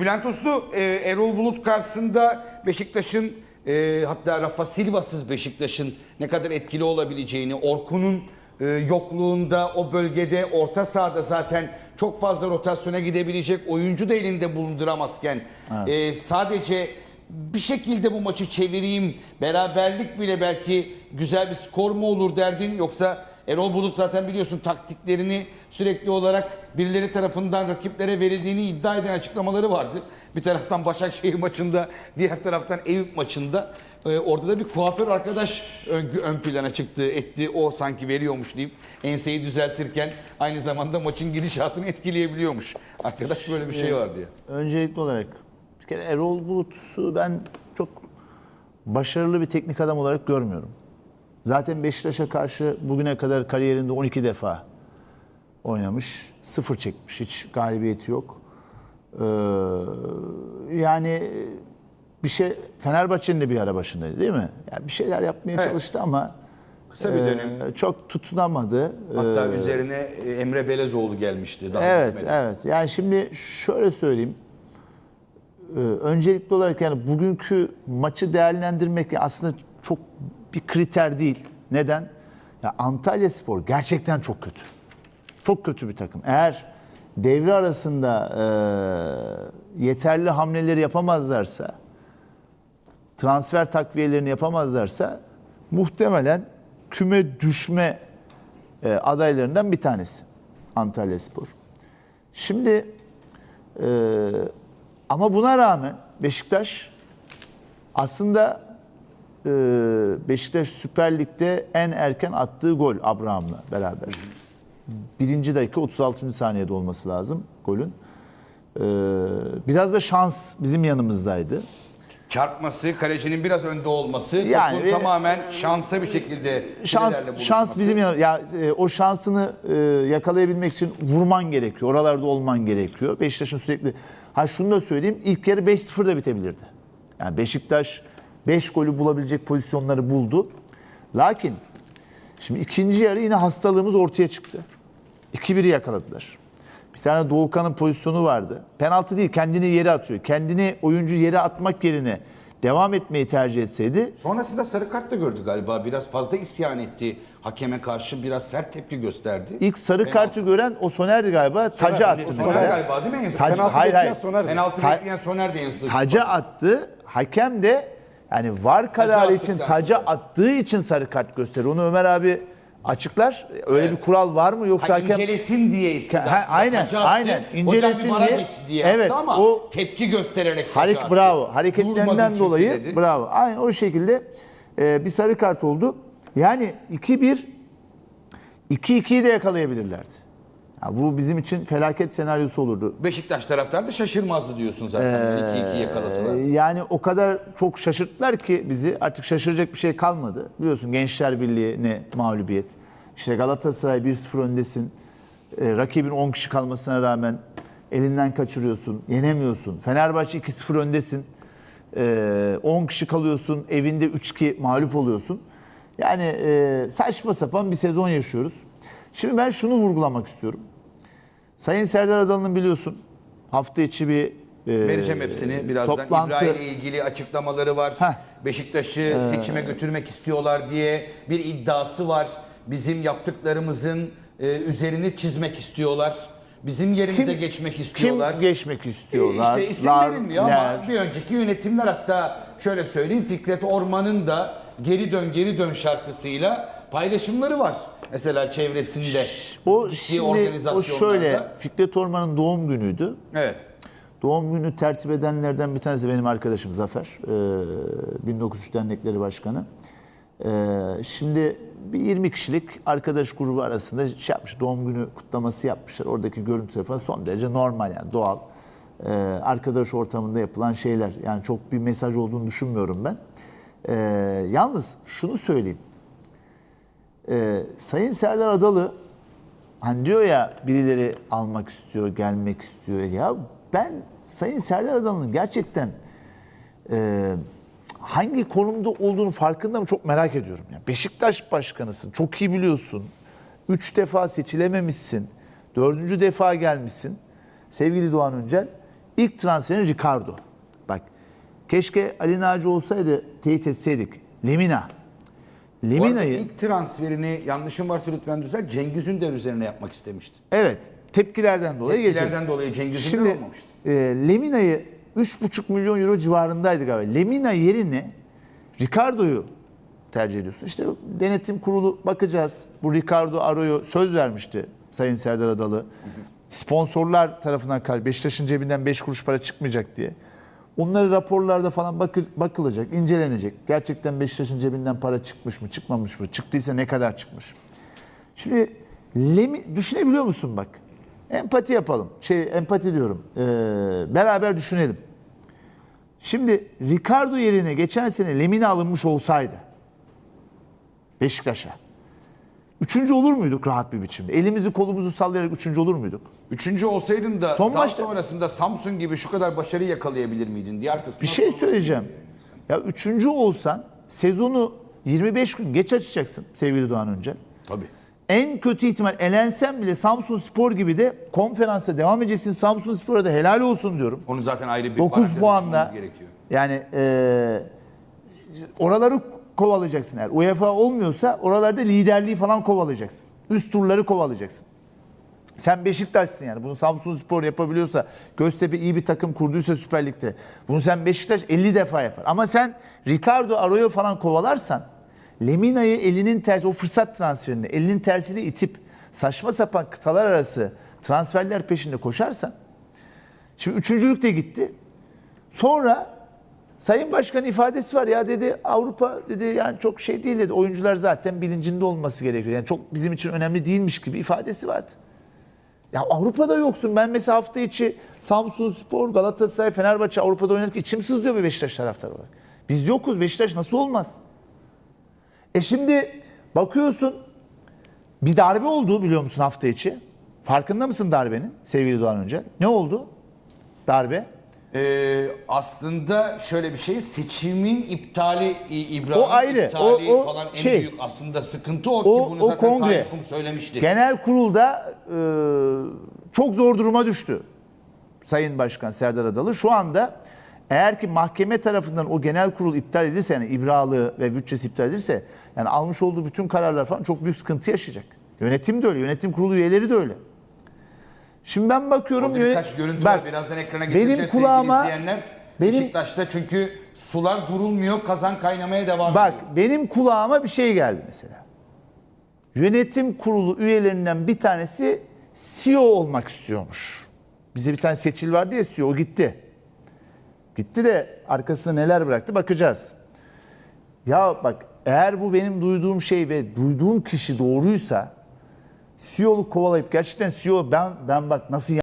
Bülent Uslu, e, Erol Bulut karşısında Beşiktaş'ın e, hatta Rafa Silva'sız Beşiktaş'ın ne kadar etkili olabileceğini, Orkun'un e, yokluğunda o bölgede orta sahada zaten çok fazla rotasyona gidebilecek oyuncu da elinde bulunduramazken e, sadece bir şekilde bu maçı çevireyim, beraberlik bile belki güzel bir skor mu olur derdin yoksa Erol Bulut zaten biliyorsun taktiklerini sürekli olarak birileri tarafından rakiplere verildiğini iddia eden açıklamaları vardı. Bir taraftan Başakşehir maçında, diğer taraftan Eyüp maçında. Ee, orada da bir kuaför arkadaş ön, ön plana çıktı, etti. O sanki veriyormuş deyip enseyi düzeltirken aynı zamanda maçın gidişatını etkileyebiliyormuş. Arkadaş böyle bir şey vardı ya. Öncelikli olarak bir kere Erol Bulut'u ben çok başarılı bir teknik adam olarak görmüyorum. Zaten Beşiktaş'a karşı bugüne kadar kariyerinde 12 defa oynamış. Sıfır çekmiş. Hiç galibiyeti yok. Ee, yani bir şey Fenerbahçe'nin de bir ara başındaydı değil mi? Yani bir şeyler yapmaya Evet. çalıştı ama Kısa bir dönem. e, çok tutunamadı. Hatta üzerine e, Emre Belezoğlu gelmişti. Daha Evet, bitmedi. evet. Yani şimdi şöyle söyleyeyim. Ee, Öncelikli olarak yani bugünkü maçı değerlendirmek aslında çok bir kriter değil. Neden? Ya Antalya Spor gerçekten çok kötü. Çok kötü bir takım. Eğer devre arasında e, yeterli hamleleri yapamazlarsa, transfer takviyelerini yapamazlarsa muhtemelen küme düşme e, adaylarından bir tanesi Antalya Spor. Şimdi e, ama buna rağmen Beşiktaş aslında Beşiktaş Süper Lig'de en erken attığı gol Abraham'la beraber. Birinci dakika 36. saniyede olması lazım golün. E, biraz da şans bizim yanımızdaydı. Çarpması, kalecinin biraz önde olması, Yani topun bir- tamamen şansa bir şekilde Şans şans bizim yanı ya e, o şansını e, yakalayabilmek için vurman gerekiyor. Oralarda olman gerekiyor. Beşiktaş'ın sürekli ha şunu da söyleyeyim. ilk yarı 5-0 da bitebilirdi. Yani Beşiktaş 5 golü bulabilecek pozisyonları buldu. Lakin şimdi ikinci yarı yine hastalığımız ortaya çıktı. 2-1'i yakaladılar. Bir tane Doğukan'ın pozisyonu vardı. Penaltı değil, kendini yere atıyor. Kendini oyuncu yere atmak yerine devam etmeyi tercih etseydi Sonrasında sarı kart da gördü galiba. Biraz fazla isyan etti. Hakeme karşı biraz sert tepki gösterdi. İlk sarı Penaltı- kartı gören o Soner'di galiba. Taca attı Soner galiba değil mi Penaltı hayır bekleyen hayır. Soner. Penaltı Ta- bekleyen Soner de en son. Taca attı. Hakem de yani var kararı için taca attığı için sarı kart gösterir. Onu Ömer abi açıklar. Öyle Evet. bir kural var mı yoksa Ha, hakem incelesin diye istedi Ha, aynen, Taca attı. aynen. Hocam İncelesin bana diye. diye Evet, ama o- tepki göstererek taca Hareket attı. bravo. Hareketlerinden dolayı dedi. bravo. Aynen o şekilde e, bir sarı kart oldu. Yani 2-1 2-2'yi de yakalayabilirlerdi. Ya bu bizim için felaket senaryosu olurdu. Beşiktaş taraftarı da şaşırmazdı diyorsun zaten. 2-2 yakalasalar. Ee, Yani o kadar çok şaşırttılar ki bizi artık şaşıracak bir şey kalmadı. Biliyorsun Gençler Birliği'ne mağlubiyet. İşte Galatasaray 1-0 öndesin. Ee, rakibin 10 kişi kalmasına rağmen elinden kaçırıyorsun, yenemiyorsun. Fenerbahçe 2-0 öndesin. Ee, 10 kişi kalıyorsun, evinde 3-2 mağlup oluyorsun. Yani e, saçma sapan bir sezon yaşıyoruz. Şimdi ben şunu vurgulamak istiyorum. Sayın Serdar Adalı'nın biliyorsun hafta içi bir e, Vereceğim hepsini. Birazdan toplantı- İbrahim ile ilgili açıklamaları var. Heh. Beşiktaş'ı seçime götürmek istiyorlar diye bir iddiası var. Bizim yaptıklarımızın e, üzerini çizmek istiyorlar. Bizim yerimize Kim- geçmek istiyorlar. Kim geçmek istiyorlar? İşte isim Lar- verilmiyor ama ler. bir önceki yönetimler hatta şöyle söyleyeyim Fikret Orman'ın da Geri Dön Geri Dön şarkısıyla paylaşımları var. Mesela çevresinde. o şimdi o şöyle Fikret Orman'ın doğum günüydü. Evet. Doğum günü tertip edenlerden bir tanesi benim arkadaşım Zafer. Ee, 1903 Dernekleri Başkanı. Ee, şimdi bir 20 kişilik arkadaş grubu arasında şey yapmış, doğum günü kutlaması yapmışlar. Oradaki görüntüler falan son derece normal yani doğal. Ee, arkadaş ortamında yapılan şeyler. Yani çok bir mesaj olduğunu düşünmüyorum ben. Ee, yalnız şunu söyleyeyim. Ee, Sayın Serdar Adalı hani diyor ya birileri almak istiyor, gelmek istiyor. Ya ben Sayın Serdar Adalı'nın gerçekten e, hangi konumda olduğunu farkında mı çok merak ediyorum. Yani Beşiktaş başkanısın, çok iyi biliyorsun. Üç defa seçilememişsin. Dördüncü defa gelmişsin. Sevgili Doğan Öncel, İlk transferin Ricardo. Bak keşke Ali Naci olsaydı teyit etseydik. Lemina. Lemina'yı ilk transferini yanlışım varsa lütfen düzelt. Cengiz Ünder üzerine yapmak istemişti. evet tepkilerden dolayı geçirdi. Tepkilerden dolayı Cengiz Ünder olmamıştı. e, Lemina'yı 3,5 milyon euro civarındaydı galiba. Lemina yerine Ricardo'yu tercih ediyorsun. İşte denetim kurulu bakacağız. Bu Ricardo Aro'yu söz vermişti Sayın Serdar Adalı. Sponsorlar tarafından kal Beşiktaş'ın cebinden 5 kuruş para çıkmayacak diye. Onları raporlarda falan bakı- bakılacak, incelenecek. Gerçekten Beşiktaş'ın cebinden para çıkmış mı, çıkmamış mı? Çıktıysa ne kadar çıkmış? Şimdi Lemi, düşünebiliyor musun bak? Empati yapalım. Şey empati diyorum. Ee, beraber düşünelim. Şimdi Ricardo yerine geçen sene Lemina alınmış olsaydı Beşiktaş'a. Üçüncü olur muyduk rahat bir biçimde? Elimizi kolumuzu sallayarak üçüncü olur muyduk? Üçüncü olsaydın da Son daha maçta- sonrasında Samsun gibi şu kadar başarı yakalayabilir miydin diye arkasından Bir şey söyleyeceğim. Ya üçüncü olsan sezonu 25 gün geç açacaksın sevgili Doğan Öncel. Tabii. En kötü ihtimal elensen bile Samsun Spor gibi de konferansa devam edeceksin. Samsun Spor'a da helal olsun diyorum. Onu zaten ayrı bir 9 parantez puanla açmamız gerekiyor. yani eee, oraları kovalayacaksın eğer. UEFA olmuyorsa oralarda liderliği falan kovalayacaksın. Üst turları kovalayacaksın. Sen Beşiktaş'sın yani. Bunu Samsun Spor yapabiliyorsa, Göztepe iyi bir takım kurduysa Süper Lig'de. Bunu sen Beşiktaş 50 defa yapar. Ama sen Ricardo Arroyo falan kovalarsan, Lemina'yı elinin tersi, o fırsat transferini elinin tersiyle itip saçma sapan kıtalar arası transferler peşinde koşarsan, şimdi üçüncülük de gitti. Sonra Sayın Başkan ifadesi var ya dedi Avrupa dedi yani çok şey değil dedi. Oyuncular zaten bilincinde olması gerekiyor. Yani çok bizim için önemli değilmiş gibi ifadesi vardı. Ya Avrupa'da yoksun. Ben mesela hafta içi Samsun Spor, Galatasaray, Fenerbahçe Avrupa'da oynarken içim sızlıyor bir Beşiktaş taraftarı olarak. Biz yokuz. Beşiktaş nasıl olmaz? E şimdi bakıyorsun bir darbe oldu biliyor musun hafta içi? Farkında mısın darbenin sevgili Doğan Önce? Ne oldu? Darbe. Ee, aslında şöyle bir şey seçimin iptali İ- İbrahim O ayrı, iptali o- o falan en şey. büyük aslında sıkıntı o, O- ki bunu o zaten kongre. Tayyip Kum söylemişti. Genel kurulda e, çok zor duruma düştü Sayın Başkan Serdar Adalı. Şu anda eğer ki mahkeme tarafından o genel kurul iptal edilirse yani ibralı ve bütçesi iptal edilirse yani almış olduğu bütün kararlar falan çok büyük sıkıntı yaşayacak. Yönetim de öyle, yönetim kurulu üyeleri de öyle. Şimdi ben bakıyorum Orada birkaç görüntü Bak, var birazdan ekrana benim getireceğiz kulağıma- sevgili izleyenler. benim- Beşiktaş'ta çünkü sular durulmuyor kazan kaynamaya devam Bak ediyor. benim kulağıma bir şey geldi mesela. Yönetim kurulu üyelerinden bir tanesi CEO olmak istiyormuş. Bize bir tane seçil vardı ya CEO gitti. Gitti de arkasına neler bıraktı bakacağız. Ya bak eğer bu benim duyduğum şey ve duyduğum kişi doğruysa CEO'luk kovalayıp gerçekten CEO ben ben bak nasıl